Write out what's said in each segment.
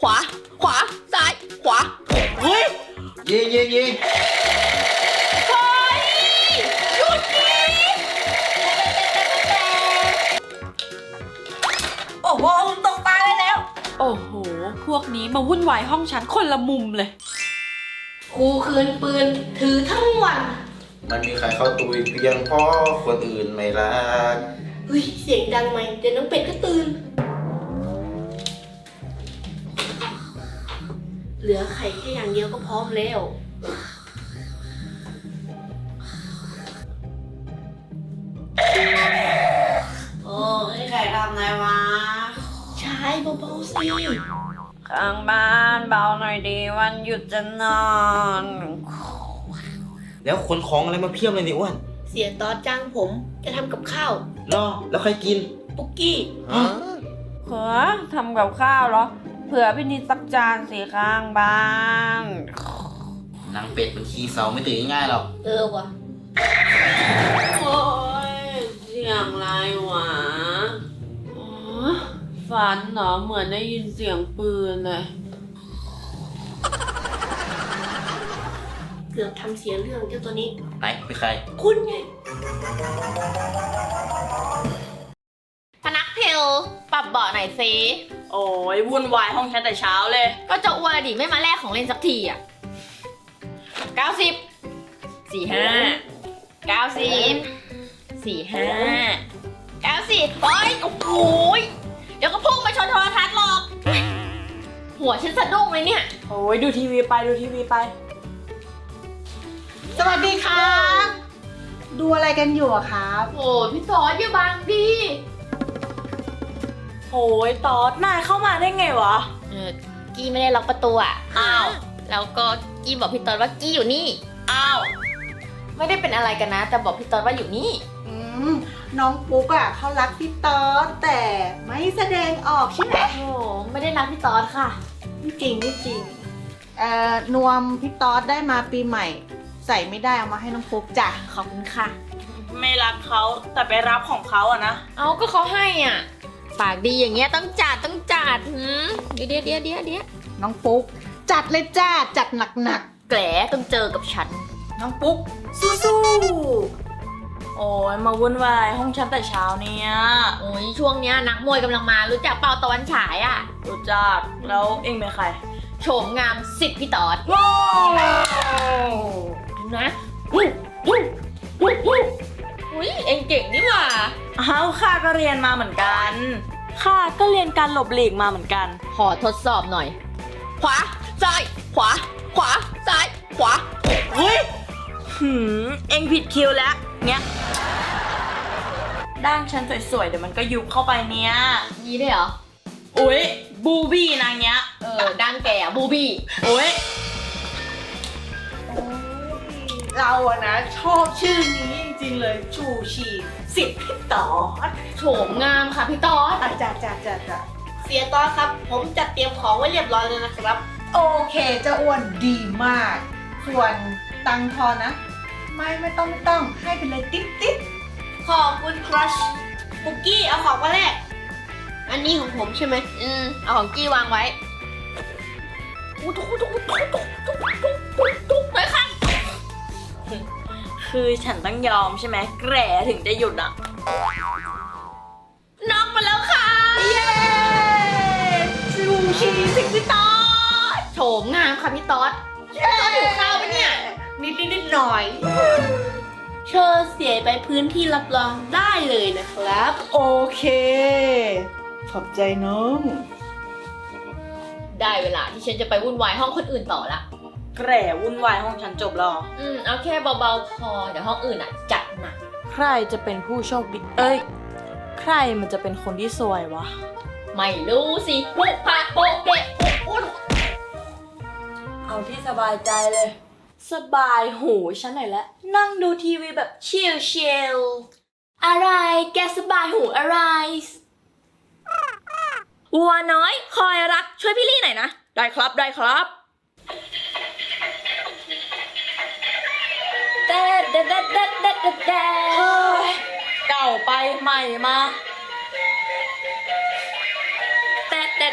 ขวา ขวา ซ้าย ขวาเฮ้ยยิงยิงยิงเฮ้ยหยุดดิโอ้โหตกตายได้แล้ว โอ้โห พวกนี้มาวุ่นวายห้องฉันคนละมุมเลย ครูคืนปืนถือทั้งวันมันมีใครเข้าตุยเพียงเพราะคนอื่นไม่รักเฮ้ยเสียงดังไหมเดี๋ยวน้องเป็ดก็ตื่น ลือไข่แค่อย่างเดียวก็พร้อมแล้ว โอ้ยใครทำไรวะ ใช่เบาๆสิข้างบ้านเบาหน่อยดีวันหยุดจะนอน แล้วขนของอะไรมาเพียบเลยนี่อ้วนเสียตอสจ้างผมจะทำกับข้าวรอแล้วใครกิน ปุกกี้เผื่อทำกับข้าวเหรอ เผื่อพี่นิดสักจานสีข้างบ้านนางเป็ดมันขี้เสาไม่ตื่นง่ายๆหรอก เออว่ะโอ้ยเสียงอะไรวะอ๋อฝันเหรอเหมือนได้ยินเสียงปืนเลยเกือบทำเสียเรื่องเจ้าตัวนี้ ไหนเป็นใคร คุณไง พนักเพลปรั บเบาะหน่อยสิโอ้ยวุ่นวายห้องฉันแต่เช้าเลย ก็จะอ้วนดิไม่มาแลกของเล่นสักทีอะเก้าสิบสี่ห้าเก้าสิบสี่ห้าเก้าสิบโอ้ยโอ้โหยเดี๋ยวก็พุ่งมาชนโทรทัศน์หรอก หัวฉันสะดุ้งเลยเนี่ย โอ้ยดูทีวีไปดูทีวีไป สวัสดีครับ ดูอะไรกันอยู่อะครับ โอ้ยพี่ซอสอย่าบังดิ โอ้ยตอดนายเข้ามาได้ไงวะ เออกี้ไม่ได้ล็อกประตูอะอ้าว แล้วก็กี้บอกพี่ตอดว่ากี้อยู่นี่ อ้าว ไม่ได้เป็นอะไรกันนะ แต่บอกพี่ตอดว่าอยู่นี่ อืมน้องปุ๊กอะเขารักพี่ต๊อดแต่ไม่แสดงออกใช่ไหมโอ้ไม่ได้รักพี่ตอดค่ะ ไม่จริงไม่จริงเอ่อนวมพี่ต๊อดได้มาปีใหม่ ใส่ไม่ได้เอามาให้น้องปุ๊กจ้ะขอบคุณค่ะ ไม่รักเขาแต่ไปรับของเขาอะนะ เอาก็เขาให้อะ ปากดีอย่างเงี้ยต้องจัดต้องจัดหืมเดี๋ยวเดี๋ยวเดี๋ยวเดี๋ยวเดี๋ยวน้องปุ๊ก จัดเลยจ้าจัดหนักแกลต้องเจอกับฉันๆน้องปุ๊ก สู้โอ้ยมาวุ่นวายห้องฉันแต่เช้าเนี่ยโอ้ยช่วงเนี้ยนักมวยกำลังมารู้จักเป่าตะวันฉายอะ รู้จักแล้วเองเป็นใครโฉมงามสิทธิ์พี่ตอดว้าวดูนะอุ้ยอุ้ย อุ้ยอุ้ยอุ้ยเอ็งเก่งนี่หว่าอ้าวข้าก็เรียนมาเหมือนกันข้าก็เรียนการหลบหลีกมาเหมือนกัน ขอทดสอบหน่อย ขวาซ้ายขวา ขวาซ้ายขวาเฮ้ยหืมเองผิดคิวแล้วเนี้ยด้านฉันสวยๆเดี๋ยวมันก็ยุบเข้าไปเนี้ยยีได้เหรออุ้ยบูบี้นางเนี้ยเออด้านแก่บูบี้โอ้ย เราอะนะชอบชื่อนี้จริงๆเลยชูชีสิทธิ์พี่ต๊อดโฉมงามค่ะพี่ตอด อะจ้าจ้าจ้าจ้าเสียตอสครับ ผมจัดเตรียมของไว้เรียบร้อยแล้วนะครับ โอเคเจ้าอ้วนดีมาก ส่วนตังค์ทอนนะ ไม่ไม่ต้องไม่ต้องให้ไปเลยติ๊บติ๊บขอบคุณครัชปุกกี้เอาของมาแลกอันนี้ของผมใช่ไหมอืม เอาของกี้วางไว้อุ๊ยตุ๊กตุ๊กตุ๊กตุ๊กตุ๊กตุ๊กตุ๊กตุ๊กไปค่ะ คือฉันต้องยอมใช่ไหมแกร่ถึงจะหยุดอะน็อกไปแล้วค่ะ เย้ชูชีสิทธิ์พี่ต๊อดโฉมงามค่ะพี่ต๊อดพี่ต๊อดหิวข้าวปะเนี่ยนิดนิดนิดหน่อย เชิญเสียไปพื้นที่รับรองได้เลยนะครับ โอเค ขอบใจน้อง ได้เวลาที่ฉันจะไปวุ่นวายห้องคนอื่นต่อละ แกร่วุ่นวายห้องฉันจบแล้วเหรออืมเอาแค่เบาๆพอเดี๋ยวห้องอื่นอะจัดหนักใครจะเป็นผู้โชคดี เอ้ย ใครมันจะเป็นคนที่สวยวะ ไม่รู้สิพุกพาโปะเกะอุดเอาที่สบายใจเลย สบายหูฉันหน่อยละ นั่งดูทีวีแบบชิลชิลอะไรแกสบายหูอะไร วัวน้อย คอยรักช่วยพี่ลี่หน่อยนะ ได้ครับได้ครับ เด็ดเด็ดเด็ดเด็ดเด็ดเด็ดเด็ดเฮ้ยเก่าไปใหม่มาเด็ดเด็ด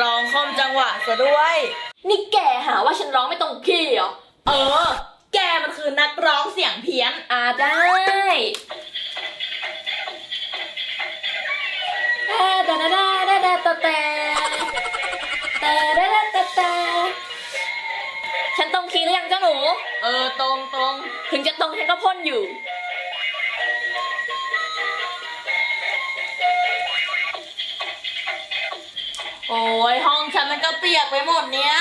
ร้องคอมจังหวะซะด้วย นี่แกหาว่าฉันร้องไม่ตรงคีย์เหรอ เออ แกมันคือนักร้องเสียงเพี้ยนอ่าได้แต่แต่แต่แต่แต่แต่ เจ้าหนู เออตรงตรงถึงจะตรงฉันก็พ่นอยู่ โอ้ยห้องฉันมันก็เปียกไปหมดเนี้ย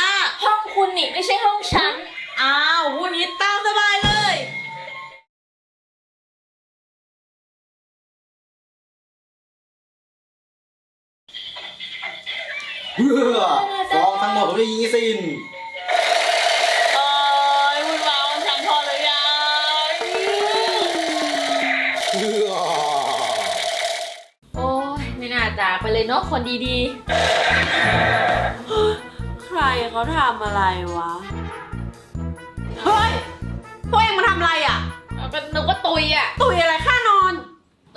ห้องคุณนี่ไม่ใช่ห้องฉัน อ้าววันนี้ตามสบายเลย เพื่อฟ้องทั้งหมดผมจะยิงให้สิ้น ยไม่น่าจากไปเลยเนาะคนดีใครเขาทำอะไรวะ เฮ้ยพวกเองมาทำอะไรอะ ๆเอาก็นึกว่าตุยอะ ตุยอะไรข้านอน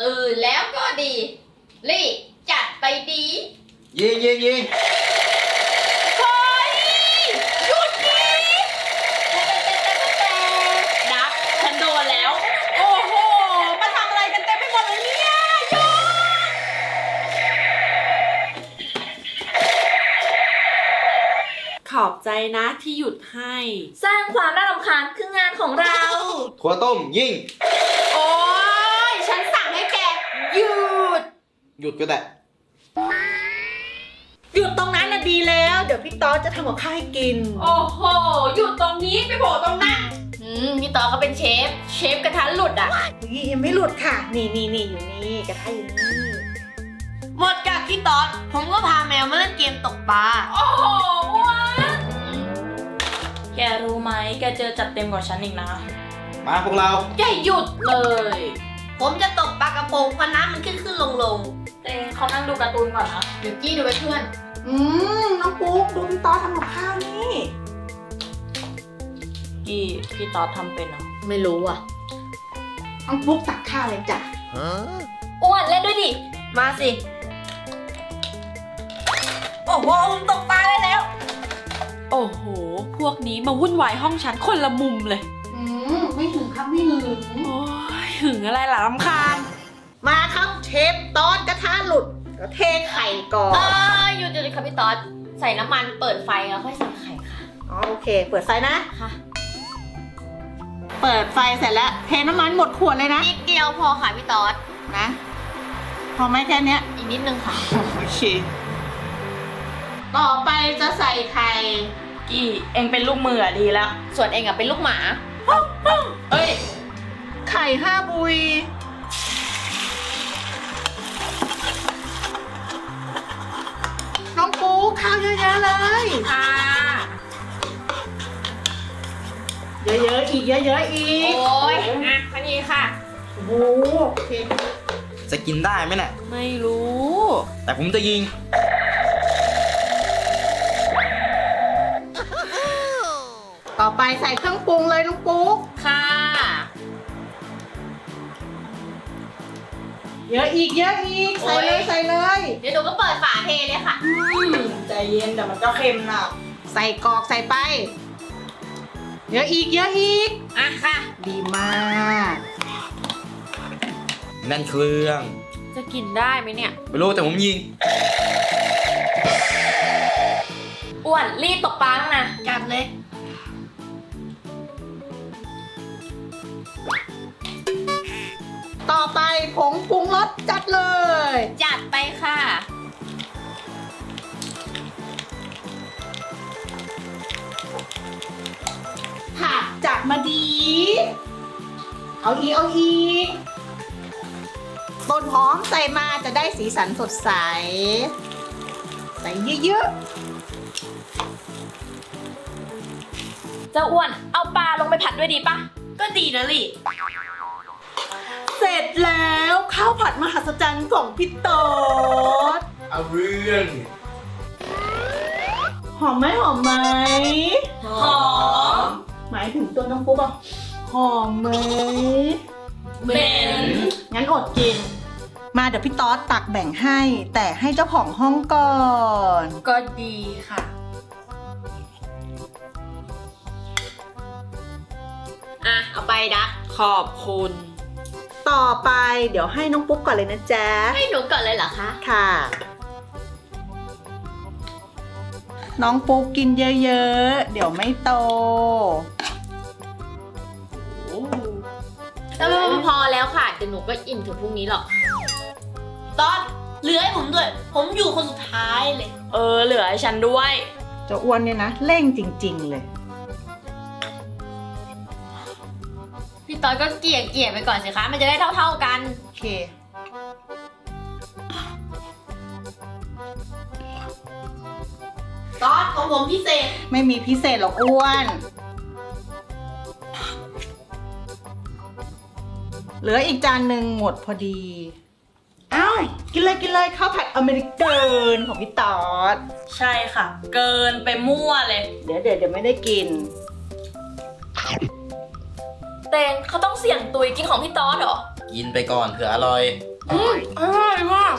ตื่นแล้วก็ดีรีบจัดไปดียิงยิงยิง ใจนะที่หยุดให้ สร้างความน่ารำคาญคืองานของเรา ถั่วต้มยิงโอ้ยฉันสั่งให้แกหยุด หยุดก็ได้ หยุดตรงนั้นน่ะดีแล้ว เดี๋ยวพี่ต๊อดจะทำกับข้าวให้กิน โอ้โห หยุดตรงนี้ไปโผล่ตรงนั้นอืมพี่ต่อเขาเป็นเชฟ เชฟกระทะหลุดอะ นี่ยังไม่หลุดค่ะ นี่นี่นี่อยู่นี่กระทะอยู่นี่หมดจากพี่ต๊อดผมก็พาแมวมาเล่นเกมตกปลา โอ้โหอ้วน แกรู้ไหมแกเจอจัดเต็มกว่าฉันอีกนะ มาพวกเรา แกหยุดเลย ผมจะตกปลากระพงเพราะน้ำมันขึ้นขึ้นลงลงเต้เขานั่งดูการ์ตูนก่อนนะ เดี๋ยวจี้ดูไปเพื่อน อืมน้องปุ๊กดูพี่ต๊อดทำกับข้าวนี่ กี่พี่ตอดทำเป็นเหรอไม่รู้อะ น้องปุ๊กตักข้าวเลยจ้ะอ้วนเล่นด้วยดิ มาสิ โอ้โหผมตกป นี้มาวุ่นวายห้องฉันคนละมุมเลยอืมไม่ถึงครับไม่ถึงโอ้ยหึงอะไรล่ะรำคาญมาครับเชฟต๊อดกระทะหลุดก็เทไข่ก่อเอนอหยุดหยุดค่ะพี่ต๊อดใส่น้ำมันเปิดไฟแล้วค่อยใส่ไข่ค่ะอ๋อโอเค เปิดไฟนะ ค่ะ เปิดไฟเสร็จแล้ว เทน้ำมันหมดขวดเลยนะนิดเดียวพอค่ะพี่ต๊อดนะ พอไหมแค่เนี้ย อีกนิดนึงค่ะ โอเค ต่อไปจะใส่ไข่ กี่เองเป็นลูกมืออะดีแล้ว ส่วนเองอะเป็นลูกหมาเอ้ย ไข่ห้าบุย น้องปูข้าวเยอะๆเลยค่ะ เยอะๆอีกเยอะๆอีโอ้กยอะคันนี้ค่ะ โอ้โหโอเคจะกินได้ไหมเนี่ย ไม่รู้ แต่ผมจะยิง ไปใส่เครื่องปรุงเลยน้องปูค่ะ เยอะอีกเยอะอีก ใส่เลยโอ้ย ใส่เลย เดี๋ยวหนูก็เปิดฝาเทเลยค่ะ ใจเย็นแต่มันก็เค็มนะใส่กรอกใส่ไป เยอะอีกเยอะอีก อะค่ะ ดีมาก นั่นเครื่องจะกินได้ไหมเนี่ย ไม่รู้แต่ผมยิง อ้วนรีบตกปลาบ้างนะ จัดเลย ต่อไปผงปรุงรสจัดเลย จัดไปค่ะ ผักจัดมาดี เอาอีกเอาอีกต้นหอมใส่มาจะได้สีสันสดใส ใส่เยอะเจ้าอ้วนเอาปลาลงไปผัดด้วยดีปะก็ดีนะลี่ๆเส ร็จแล้วข้าวผัดมหัศจรรย์ของพี่โต๊ดเอาเรื่องหอมไหมหอมไหมหอมหมายถึงตัวน้องปุ๊บอะหอมไหมเหม็นงั้นอดกิน มาเดี๋ยวพี่ต๊อดตักแบ่งให้ แต่ให้เจ้าของห้องก่อน ก็ดีค่ะ อะ เอาไปดักขอบคุณ ต่อไปเดี๋ยวให้น้องปุ๊กก่อนเลยนะจ๊ะให้หนูก่อนเลยเหรอคะค่ะ น้องปุ๊กกินเยอะๆ เดี๋ยวไม่โต แต่พอแล้วค่ะเดี๋ยวหนูก็อิ่มถึงพรุ่งนี้หรอก ตอนเหลือให้ผมด้วย ผมอยู่คนสุดท้ายเลย เออ เหลือให้ฉันด้วย เจะอ้วนเนี่ยนะเร่งจริง ๆ เลย ต้อยก็เกลี่ยเกลี่ยไปก่อนสิคะ มันจะได้เท่าๆกัน โอเคตอนของผมพิเศษ ไม่มีพิเศษหรอกอ้วน เหลืออีกจานหนึ่งหมดพอดี เอ้า กินเลยกินเลยข้าวผัดอเมริกันของพี่ตอด ใช่ค่ะ เกินไปมั่วเลย เดี๋ยวเดี๋ยวเดี๋ยวไม่ได้กิน เตงเขาต้องเสี่ยงตุยกินของพี่ต๊อดเหรอกินไปก่อนเผื่ออร่อยอร่อยมาก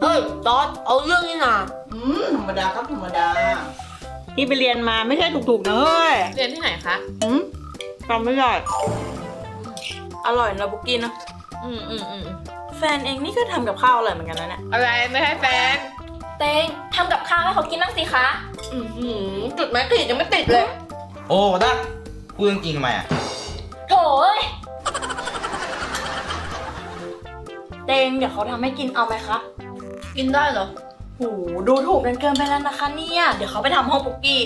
เฮ้ยตอนเอาเรื่องนี้นะอืมธรรมดาครับธรรมดา ที่ไปเรียนมาไม่ใช่ถูกๆนะเฮ้ยเรียนที่ไหนคะ อืมจำไม่ได้อร่อยนะบุกกี้นะอืมอืมอืมแฟนเองนี่ก็ทำกับข้าวอร่อยเหมือนกันนะเนี่ย อะไรไม่ให้แฟน เตงทำกับข้าวให้เขากินบ้างสิคะอือหือจุดแมกกรีดยังไม่ติดเลย โอ้ดักพูดจริงๆทำไมอะ โถเอ้ยเตงเดี๋ยวเขาทำให้กินเอาไหมคะกินได้เหรอหูดูถูกกันเกินไปแล้วนะคะเนี่ยเดี๋ยวเขาไปทำห้องปุกกี้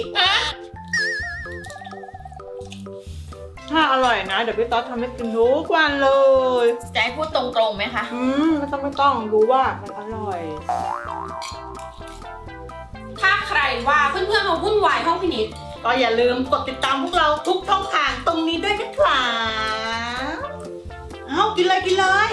ถ้าอร่อยนะ เดี๋ยวพี่ต๊อดทำให้กินทุกวันเลย จะให้พูดตรงๆไหมคะ อืมไม่ต้องไม่ต้องรู้ว่ามันอร่อย ถ้าใครว่าเพื่อนๆมาวุ่นวายห้องพินิษก็อย่าลืมกดติดตามพวกเราทุกช่องทางตรงนี้ด้วยนะครับ เอากินเลยกินเลย